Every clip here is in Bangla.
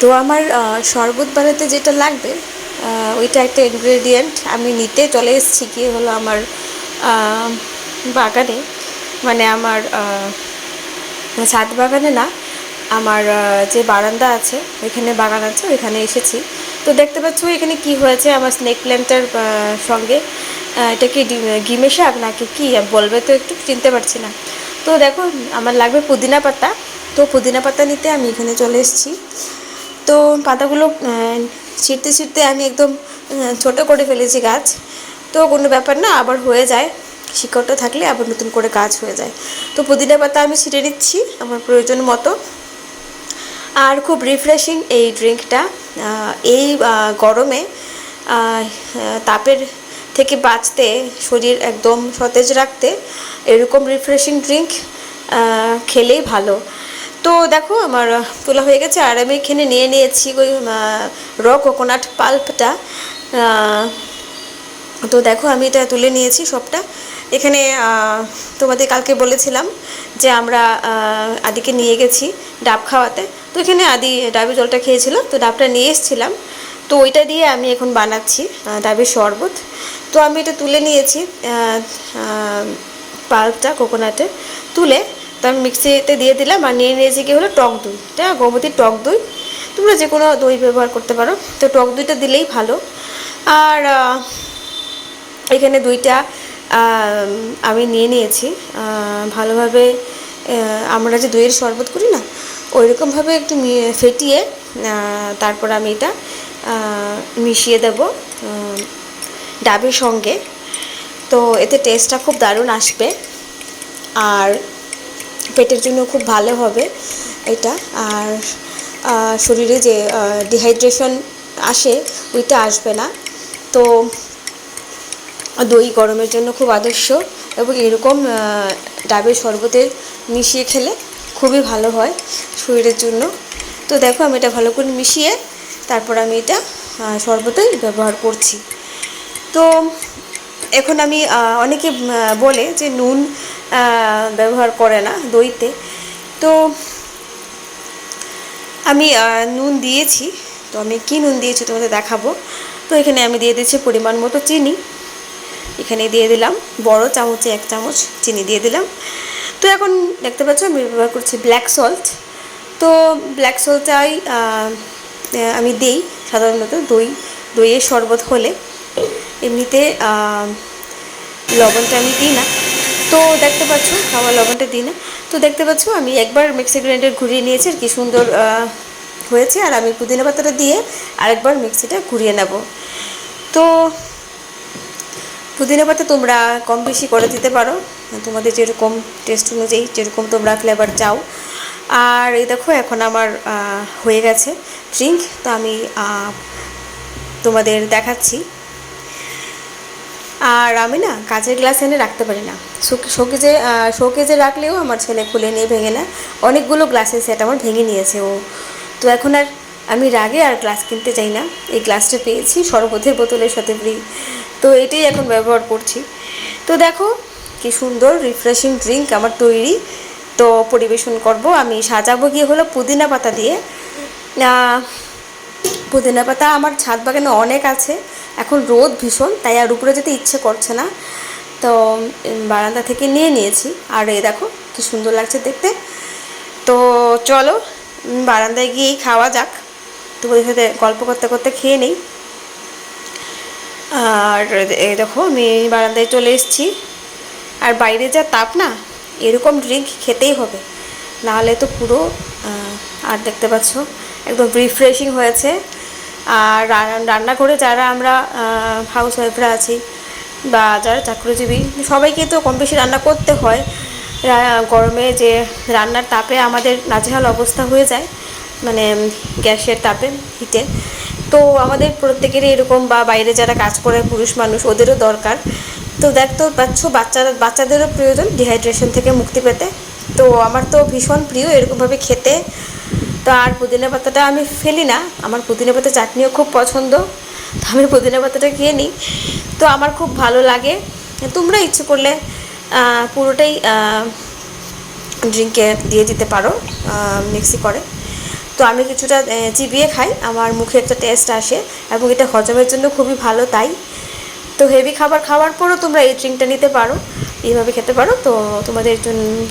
তো আমার শরবত বানাতে যেটা লাগবে ওইটা একটা ইনগ্রেডিয়েন্ট আমি নিতে চলে এসেছি গিয়ে হলো আমার বাগানে। মানে আমার ছাদ বাগানে না, আমার যে বারান্দা আছে, ওইখানে বাগান আছে, ওইখানে এসেছি। তো দেখতে পাচ্ছ এখানে কি হয়েছে আমার স্নেক প্ল্যান্টের সঙ্গে। এটা কি ডি- গিমে শাক নাকি কি? বলবে তো একটু, চিনতে পারছি না। তো দেখো, আমার লাগবে পুদিনা পাতা। তো পুদিনা পাতা নিতে আমি এখানে চলে এসেছি। তো পাতাগুলো ছিঁড়তে ছিঁড়তে আমি একদম ছোট করে ফেলেছি গাছ। তো কোনো ব্যাপার না, আবার হয়ে যায়। শিকড়টা থাকলে আবার নতুন করে গাছ হয়ে যায়। তো পুদিনা পাতা আমি ছিঁড়ে নিচ্ছি আমার প্রয়োজন মতো। আর খুব রিফ্রেশিং এই ড্রিঙ্কটা এই গরমে তাপের থেকে বাঁচতে, শরীর একদম সতেজ রাখতে এরকম রিফ্রেশিং ড্রিঙ্ক খেলেই ভালো। তো দেখো আমার তোলা হয়ে গেছে আর আমি এখানে নিয়ে নিয়েছি ওই র কোকোনাট পাল্পটা তো দেখো আমি এটা তুলে নিয়েছি সবটা। এখানে তোমাদের কালকে বলেছিলাম যে আমরা আদিকে নিয়ে গেছি ডাব খাওয়াতে। তো এখানে আদি ডাবের জলটা খেয়েছিল, তো ডাবটা নিয়ে এসেছিলাম। তো ওইটা দিয়ে আমি এখন বানাচ্ছি ডাবের শরবত। তো আমি এটা তুলে নিয়েছি পাল্পটা কোকোনাটের তুলে। তো আমি মিক্সিতে দিয়ে দিলাম আর নিয়ে নিয়েছি কি হলো টক দই, এটা গোমতির টক দই। তোমরা যে কোনো দই ব্যবহার করতে পারো, তো টক দইটা দিলেই ভালো। আর এখানে দুইটা আমি নিয়ে নিয়েছি। ভালোভাবে আমরা যে দইয়ের শরবত করি না ওই রকমভাবে একটু ফেটিয়ে তারপর আমি এটা মিশিয়ে দেব ডাবের সঙ্গে। তো এতে টেস্টটা খুব দারুণ আসবে। আর পেটের জন্য খুব ভালো হবে এটা। আর শরীরে যে ডিহাইড্রেশন আসে, ওইটা আসবে না। তো, দই গরমের জন্য খুব আদর্শ এবং এরকম ডাবের শরবতে মিশিয়ে খেলে খুবই ভালো হয় শরীরের জন্য। তো দেখো আমি এটা ভালো করে মিশিয়ে তারপর আমি এটা শরবতে ব্যবহার করছি। তো, এখন আমি অনেকে বলে যে নুন ব্যবহার করে না দইতে। তো আমি নুন দিয়েছি। তো আমি কী নুন দিয়েছি তোমাদের দেখাবো। তো এখানে আমি দিয়ে দিয়েছি পরিমাণ মতো চিনি। এখানে দিয়ে দিলাম বড় চামচে এক চামচ চিনি দিয়ে দিলাম। তো এখন দেখতে পাচ্ছ আমি ব্যবহার করছি ব্ল্যাক সল্ট তো ব্ল্যাক সল্টটাই আমি দিই সাধারণত দই দইয়ের শরবত হলে। এমনিতে লবণটা আমি দিই না। তো দেখতে পাচ্ছ, খাওয়া লবণটা না তো দেখতে পাচ্ছ, আমি একবার মিক্সি গ্রাইন্ডার ঘুরিয়ে নিয়েছি, আর কি সুন্দর হয়েছে। আর আমি পুদিনা পাতাটা দিয়ে আরেকবার মিক্সিটা ঘুরিয়ে নেব। তো পুদিনা পাতা তোমরা কম বেশি করে দিতে পারো। তোমাদের যেরকম টেস্ট অনুযায়ী যেরকম তোমরা ফ্লেভার চাও। আর এই দেখো, এখন আমার হয়ে গেছে ড্রিঙ্ক তো আমি তোমাদের দেখাচ্ছি। আর আমি না কাঁচের গ্লাস এনে রাখতে পারি না। শোকেজে শোকেজে রাখলেও আমার ছেলে খুলে নিয়ে ভেঙে না অনেকগুলো গ্লাসের সেট আমার ভেঙে নিয়েছে ও। তো এখন আর আমি রাগে আর গ্লাস কিনতে চাই না। এই গ্লাসটা পেয়েছি শরবতের বোতলের সাথে ফ্রি তো এটাই এখন ব্যবহার করছি। তো দেখো কি সুন্দর রিফ্রেশিং ড্রিঙ্ক আমার তৈরি। তো পরিবেশন করব আমি। সাজাবো গিয়ে হলো পুদিনা পাতা দিয়ে। পুদিনা পাতা আমার ছাদ বাগানে অনেক আছে। এখন রোদ ভীষণ, তাই আর উপরে যেতে ইচ্ছে করছে না। তো বারান্দা থেকে নিয়ে নিয়েছি। আর এ দেখো, কি সুন্দর লাগছে দেখতে। তো চলো বারান্দায় গিয়েই খাওয়া যাক। তো তোমাদের সাথে গল্প করতে করতে খেয়ে নেই। আর এই দেখো, আমি বারান্দায় চলে এসেছি। আর বাইরে যা তাপ না, এরকম ড্রিঙ্ক খেতেই হবে। নাহলে তো পুরো আর দেখতে পাচ্ছ, একদম রিফ্রেশিং হয়েছে। আর রান্নাঘরে যারা আমরা হাউস ওয়াইফরা আছি বা যারা চাকরিজীবী, সবাইকে তো কম বেশি রান্না করতে হয়। গরমে যে রান্নার তাপে আমাদের নাজেহাল অবস্থা হয়ে যায় মানে গ্যাসের তাপে হিটে তো আমাদের প্রত্যেকেরই এরকম বা বাইরে যারা কাজ করে, পুরুষ মানুষ, ওদেরও দরকার। তো দেখ তো, পাচ্ছ, বাচ্চারা বাচ্চাদেরও প্রয়োজন ডিহাইড্রেশন থেকে মুক্তি পেতে। তো আমার তো ভীষণ প্রিয় এরকমভাবে খেতে। তো আর পুদিনা পাতাটা আমি ফেলি না। আমার পুদিনা পাতা চাটনিও খুব পছন্দ। তো আমি পুদিনা পাতাটা খেয়ে নিই। তো আমার খুব ভালো লাগে। তোমরা ইচ্ছে করলে পুরোটাই ড্রিঙ্কে দিয়ে দিতে পারো মিক্সি করে। তো আমি কিছুটা চিবিয়ে খাই। আমার মুখে একটা টেস্ট আসে এবং এটা হজমের জন্য খুবই ভালো তাই। তো হেভি খাবার খাওয়ার পরও তোমরা এই ড্রিঙ্কটা নিতে পারো। এইভাবে খেতে পারো। তো তোমাদের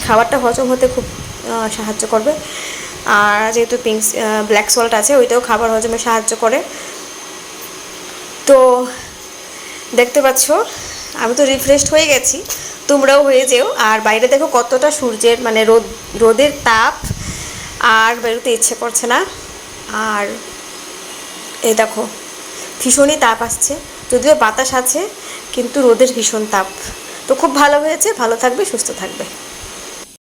খাবারটা হজম হতে খুব সাহায্য করবে। আর যেহেতু পিঙ্ক ব্ল্যাক সল্ট আছে, ওইটাও খাবার হজমে সাহায্য করে। তো দেখতে পাচ্ছ, আমি তো রিফ্রেশড হয়ে গেছি, তোমরাও হয়ে যেও। আর বাইরে দেখো কতটা সূর্যের মানে রোদ, রোদের তাপ, আর বেরোতে ইচ্ছে করছে না। আর এ দেখো, ভীষণই তাপ আসছে। যদিও বাতাস আছে, কিন্তু রোদের ভীষণ তাপ। তো খুব ভালো হয়েছে, ভালো থাকবে, সুস্থ থাকবে।